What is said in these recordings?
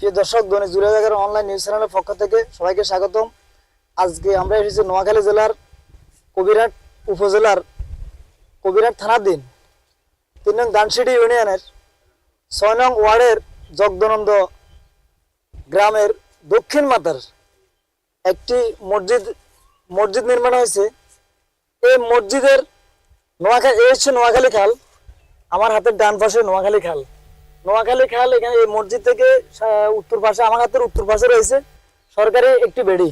প্রিয় দর্শক, দৈনিক জায়গার অনলাইন নিউজ চ্যানেলের পক্ষ থেকে সবাইকে স্বাগতম। আজকে আমরা এসেছি নোয়াখালী জেলার কবিরহাট উপজেলার কবিরহাট থানাধীন তিন নং দানসিটি ইউনিয়নের ছয় নং ওয়ার্ডের জগদানন্দ গ্রামের দক্ষিণ মাতার একটি মসজিদ মসজিদ নির্মাণ হয়েছে। এই মসজিদের নোয়াখালী, এই হচ্ছে নোয়াখালী খাল, আমার হাতের ডান পাশে নোয়াখালী খাল। নোয়াখালী খাল এখানে এই মসজিদ থেকে উত্তর পাশে, আমার হাতের উত্তর পাশে রয়েছে সরকারি একটি বেড়ি।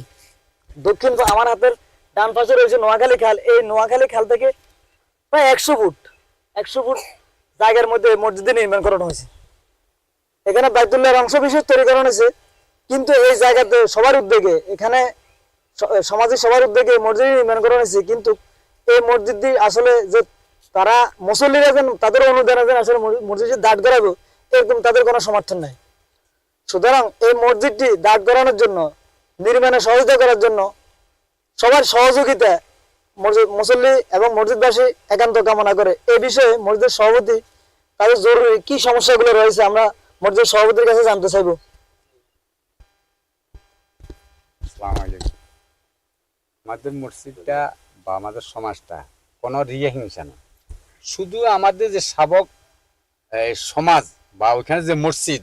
দক্ষিণ আমার হাতের ডান পাশে রয়েছে নোয়াখালী খাল। এই নোয়াখালী খাল থেকে প্রায় একশো ফুট একশো ফুট জায়গার মধ্যে মসজিদে নির্মাণ করানো হয়েছে। এখানে বাইতুল্লাহর অংশ বিশেষ তৈরি করানো হয়েছে, কিন্তু এই জায়গাতে সবার উদ্যোগে, এখানে সমাজে সবার উদ্যোগে মসজিদ নির্মাণ করা হয়েছে, কিন্তু এই মসজিদটি আসলে যে তারা মুসল্লিরা যেন, তাদের অনুদানে আসলে মসজিদ- মসজিদে দাঁড় করাবো এরকম তাদের কোনো সমর্থন নাই। সুতরাং এই মসজিদটি দাগ করানোর জন্য, নির্মাণে সহযোগিতা করার জন্য সবার সহযোগিতা মুসল্লি এবং মসজিদবাসী একান্ত কামনা করে। এই বিষয়ে মসজিদের সভাপতি তাদের জরুরি কি সমস্যাগুলো রয়েছে আমরা মসজিদের সভাপতির কাছে জানতে চাইব। আমাদের মসজিদটা বা আমাদের সমাজটা কোনো রিয়া হিংসা না। শুধু আমাদের যে শাবক সমাজ বা ওইখানে যে মসজিদ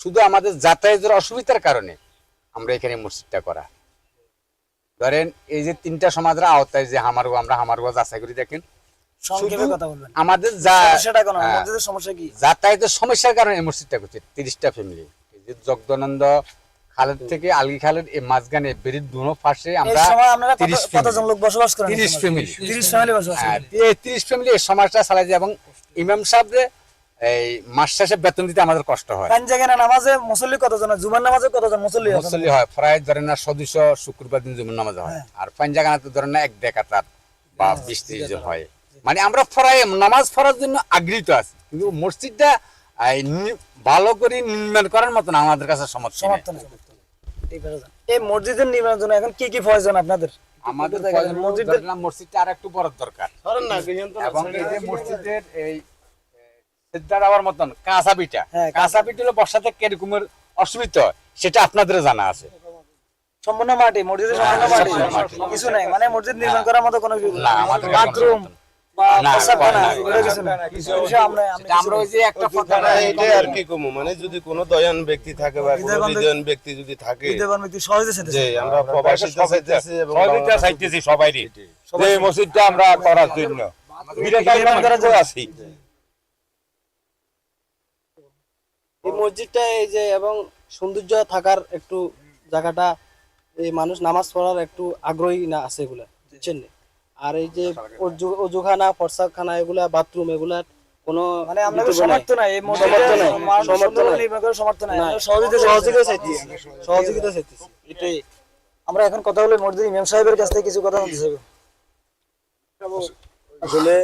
শুধু আমাদের যাতায়াতের অসুবিধার কারণে আমরা এখানে মসজিদটা করা। ধরেন এই যে তিনটা সমাজের আওতায় যে হামারগো আমরা হামারগো যাচাই করি দেখেন। আমাদের হ্যাঁ, যাতায়াতের সমস্যার কারণে এই মসজিদটা করছে তিরিশটা ফ্যামিলি যে জগদানন্দ খালেদ থেকে আলগি খালেদ এই মাঝখানে বেরির দুনো পাশে আমরা সময় আপনারা কত- 30 family। কতজন লোক বসবাস করেন তিরিশ ফ্যামিলি 30 ফ্যামিলি এই তিরিশ ফ্যামিলি এই সমাজটা চালাই যায় এবং ইমাম সাহেবরে এই মাস শেষে বেতন দিতে আমাদের কষ্ট হয়। পাঁচ জায়গায় নামাজে মুসল্লি কতজন? জুমার নামাজে কতজন মুসল্লি মুসল্লি হয় প্রায় ধরেন না সদস্য শুক্রবার দিন জুমুর নামাজ হয়। আর পাঁচ জায়গাতে ধরেন না এক ডেকাতার বা বিশ ত্রিশ জন হয়। মানে আমরা ফরাই নামাজ পড়ার জন্য আগ্রহীত আছি। কিন্তু মসজিদটা এই, ভালো করে নির্মাণ করার মতন আমাদের কাছে সমর্থন। এই মসজিদের নির্মাণের জন্য এখন কি কি প্রয়োজন আপনাদের? আমাদের মসজিদটা আর একটু বড় দরকার এবং এই যে মসজিদের এই দেওয়ার মতন কাঁচা পিঠা। হ্যাঁ, কাঁচা পিঠা হলো বর্ষাতে কিরকমের অসুবিধা হয় সেটা আপনাদের জানা আছে। সম্পূর্ণ মাটি মসজিদের সম্পূর্ণ মাটি? কিছু নাই মানে মসজিদ নির্মাণ করার মতো কোনো না, আমাদের বাথরুম মানে যদি কোনো দয়ান ব্যক্তি থাকে বা কোনো ব্যক্তি- যদি থাকে আমরা চাইতেছি এই মসজিদটা আমরা করার জন্য। করার জন্য। আছি এই মসজিদটা এই যে এবং সৌন্দর্য থাকার একটু জায়গাটা এই মানুষ নামাজ পড়ার একটু আগ্রহী না আছে এগুলা বুঝছেন আর এই যে অজুখানা ফরসাখানা এগুলা বাথরুম এগুলা কোনো মানে আমরা বিকল্প নাই। সমর্থ নাই এই সমর্থ নাই, সমর্থ নাই। সমর্থ নাই নাই। সহযোগিতা সহযোগিতা চাইতেছি। চাইতেছি সহযোগিতা চাইতেছি এটাই আমরা এখন কথা বলে মসজিদ ইমাম সাহেবের কাছ থেকে কিছু কথা বলতে চাইব আসলে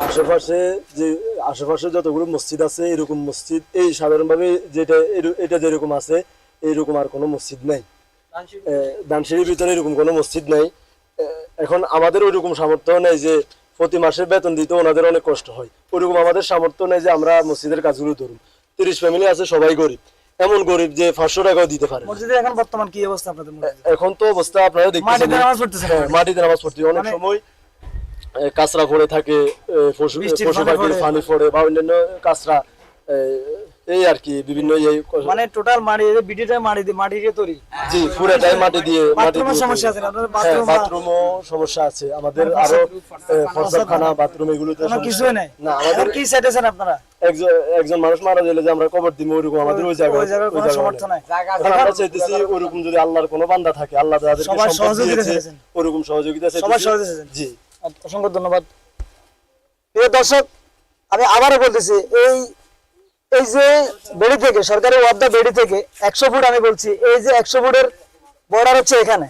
আশেপাশে যে আশেপাশে যতগুলো মসজিদ আছে এরকম মসজিদ এই সাধারণভাবে যেটা এটা যেরকম আছে এইরকম আর কোনো মসজিদ নাই। দানসিঁড়ির ভিতরে এরকম কোনো মসজিদ নাই। এখন আমাদের ওইরকম সামর্থ্য নেই যে প্রতি মাসের বেতন দিতে ওনাদের অনেক কষ্ট হয়। ওইরকম আমাদের সামর্থ্য নেই যে আমরা মসজিদের কাজগুলো ধরুন। তিরিশ ফ্যামিলি আছে সবাই গরিব। এমন গরিব যে পাঁচশো টাকাও দিতে পারে মসজিদের এখন বর্তমান কি অবস্থা আপনাদের এখন তো অবস্থা আপনারা দেখতেছেন। মাটিতে নামাজ পড়তেছেন। হ্যাঁ, অনেক মানে- সময় কাঁচরা পড়ে থাকে এ, পশু পশু পানি পাখির পড়ে। পানি পড়ে বা অন্যান্য কাঁচরা এই আর কি বিভিন্ন মানে টোটাল মাটি বিডিটা মাটি দিয়ে মাটি দিয়ে তৈরি? জি পুরোটাই মাটি দিয়ে মাটি সমস্যা আছে আপনাদের হ্যাঁ বাথরুম বাথরুমও সমস্যা আছে। আমাদের আরও ফসলখানা বাথরুম এগুলোতে সমস্যা- নাই? না আমাদের কি চাইতেছেন আপনারা? একজন একজন মানুষ মারা গেলে যে আমরা কবর দিব ওইরকম আমাদের ওই জায়গায় ওই কোনো সমর্থ নাই। আমরা চাইতেছি ওরকম যদি আল্লাহর কোনো বান্দা থাকে আল্লাহ সবার সহযোগিতা ওরকম সহযোগিতা সবার সহযোগিতা জি। অসংখ্য ধন্যবাদ। প্রিয় দর্শক, আমি আবারও বলতেছি, এই এই যে বেড়ি থেকে, সরকারি ওয়ার্দা বেড়ি থেকে একশো ফুট আমি বলছি, এই যে একশো ফুটের বর্ডার হচ্ছে এখানে।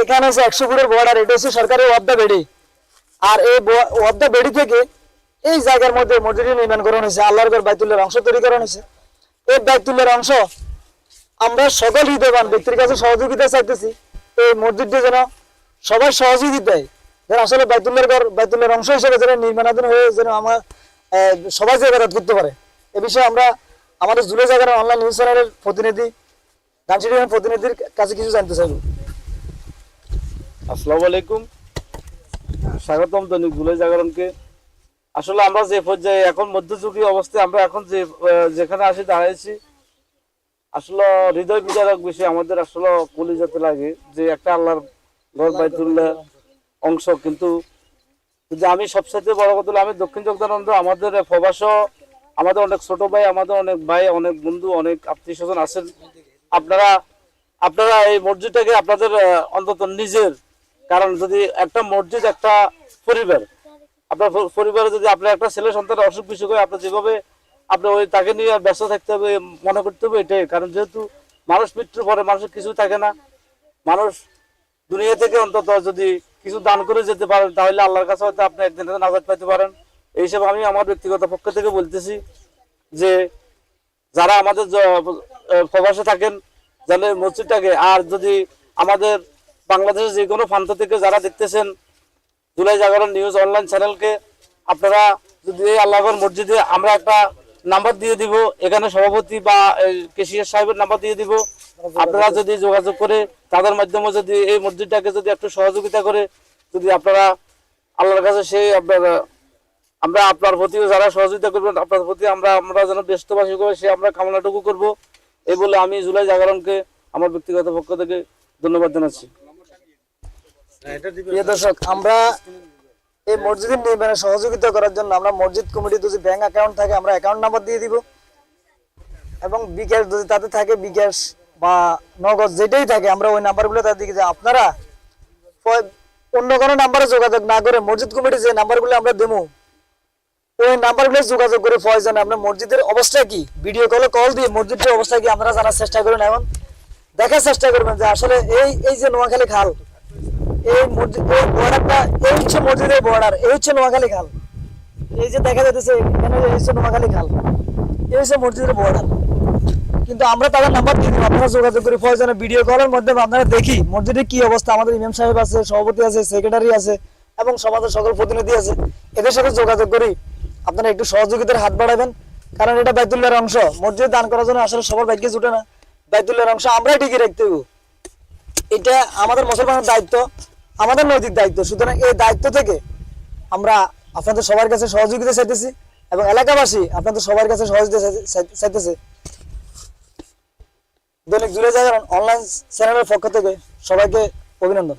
এখানে হচ্ছে একশো ফুটের বর্ডার এটা হচ্ছে সরকারি ওয়ার্দা বেড়ি। আর এই ওয়ার্দা বেড়ি থেকে এই জায়গার মধ্যে মসজিদ নির্মাণ করানো হয়েছে, আল্লাহর ঘর বাইতুল্লার অংশ তৈরি করানো হয়েছে। এই বাইতুল্লার অংশ আমরা সকল হৃদয়বান ব্যক্তির কাছে সহযোগিতা চাইতেছি, এই মসজিদটি যেন সবার সহযোগিতায়। যেন আসলে বাইতুল্লার ঘর বাইতুল্লার অংশ হিসেবে যেন নির্মাণাধীন হয়ে যেন আমার সবাই যে করতে পারে। এ বিষয়ে আমরা আমাদের জুলে জায়গার অনলাইন নিউজ চ্যানেলের প্রতিনিধি ধানসিটি প্রতিনিধির কাছে কিছু জানতে চাইব। আসসালামু আলাইকুম। স্বাগতম দৈনিক জুলাই জাগরণকে। আসলে আমরা যে পর্যায়ে এখন মধ্যযুগী অবস্থায়, আমরা এখন যে যেখানে আসি দাঁড়িয়েছি আসলে হৃদয় বিদারক বিষয় আমাদের আসলে কলিজাতে লাগে যে একটা আল্লাহর অংশ, কিন্তু কিন্তু আমি সবসাথে বড় কথা আমি দক্ষিণ যোগদানন্দ আমাদের প্রবাস, আমাদের অনেক ছোট ভাই, আমাদের অনেক ভাই, অনেক বন্ধু, অনেক আত্মীয় স্বজন আছেন। আপনারা আপনারা এই মসজিদটাকে আপনাদের অন্তত নিজের, কারণ যদি একটা মসজিদ, একটা পরিবার, আপনার পরিবারে যদি আপনার একটা ছেলে সন্তান অসুখ বিসুখ হয়, আপনার যেভাবে আপনি ওই তাকে নিয়ে ব্যস্ত থাকতে হবে, মনে করতে হবে, এটাই। কারণ যেহেতু মানুষ মৃত্যুর পরে মানুষের কিছু থাকে না, মানুষ দুনিয়া থেকে অন্তত যদি কিছু দান করে যেতে পারেন, তাহলে আল্লাহর কাছে হয়তো আপনি একদিন নাজাদ পাইতে পারেন। এইসব আমি আমার ব্যক্তিগত পক্ষ থেকে বলতেছি যে, যারা আমাদের প্রবাসে থাকেন জানে মসজিদটাকে আর যদি আমাদের বাংলাদেশের যে কোনো প্রান্ত থেকে যারা দেখতেছেন, জুলাই জাগরণ নিউজ অনলাইন চ্যানেলকে, আপনারা যদি আল্লাহর মসজিদে আমরা একটা নাম্বার দিয়ে দিব এখানে সভাপতি বা কেশিয়ার সাহেবের নাম্বার দিয়ে দিব। আপনারা যদি যোগাযোগ করে তাদের মাধ্যমে যদি এই মসজিদটাকে যদি একটু সহযোগিতা করে যদি আপনারা আল্লাহর কাছে সেই আপনারা আমরা আপনার প্রতি যারা সহযোগিতা করবেন আপনার প্রতি আমরা আমরা যেন ব্যস্তবাসী করে সে আমরা কামনাটুকু করব। এই বলে আমি জুলাই জাগরণকে আমার ব্যক্তিগত পক্ষ থেকে ধন্যবাদ জানাচ্ছি। দর্শক আমরা এই মসজিদের নির্মাণে সহযোগিতা করার জন্য আমরা মসজিদ কমিটি যদি ব্যাংক অ্যাকাউন্ট থাকে, আমরা অ্যাকাউন্ট নাম্বার দিয়ে দিব এবং বিকাশ যদি তাতে থাকে বিকাশ বা নগদ যেটাই থাকে, আমরা ওই নাম্বারগুলো তাদের দিকে। আপনারা অন্য কোনো নাম্বারে যোগাযোগ না করে মসজিদ কমিটি যে নাম্বারগুলো আমরা দেবো, ওই নাম্বারগুলো যোগাযোগ করে প্রয়োজনে আপনার মসজিদের অবস্থা কি ভিডিও কলে কল দিয়ে মসজিদের অবস্থা কি আপনারা জানার চেষ্টা করেন এখন দেখার চেষ্টা করবেন যে আসলে এই এই যে নোয়াখালী খাল এই এই বর্ডারটা, এই হচ্ছে মসজিদের বর্ডার, এই হচ্ছে নোয়াখালী খাল। এই যে দেখা যাচ্ছে এখানে এই হচ্ছে নোয়াখালী খাল, এই হচ্ছে মসজিদের বর্ডার। কিন্তু আমরা তাদের নাম্বার দিয়ে আপনারা যোগাযোগ করে ভিডিও কলের আপনারা দেখি মসজিদের কি অবস্থা, আমাদের ইমাম সাহেব আছে, সভাপতি আছে সেক্রেটারি আছে, এবং সমাজের সকল প্রতিনিধি আছে। এদের সাথে যোগাযোগ করি, আপনারা একটু সহযোগিতার হাত বাড়াবেন, কারণ এটা বাইতুল্লাহর অংশ। মসজিদ দান করার জন্য আসলে সবার ভাগ্যে জুটে না। বাইতুল্লাহর অংশ আমরাই টিকে রাখতে এটা আমাদের মুসলমানের দায়িত্ব। আমাদের নৈতিক দায়িত্ব। সুতরাং এই দায়িত্ব থেকে আমরা আপনাদের সবার কাছে সহযোগিতা চাইতেছি এবং এলাকাবাসী আপনাদের সবার কাছে সহযোগিতা চাই- চাই- চাইতেছে। দৈনিক জুড়ে যাওয়ার অনলাইন চ্যানেলের পক্ষ থেকে সবাইকে অভিনন্দন।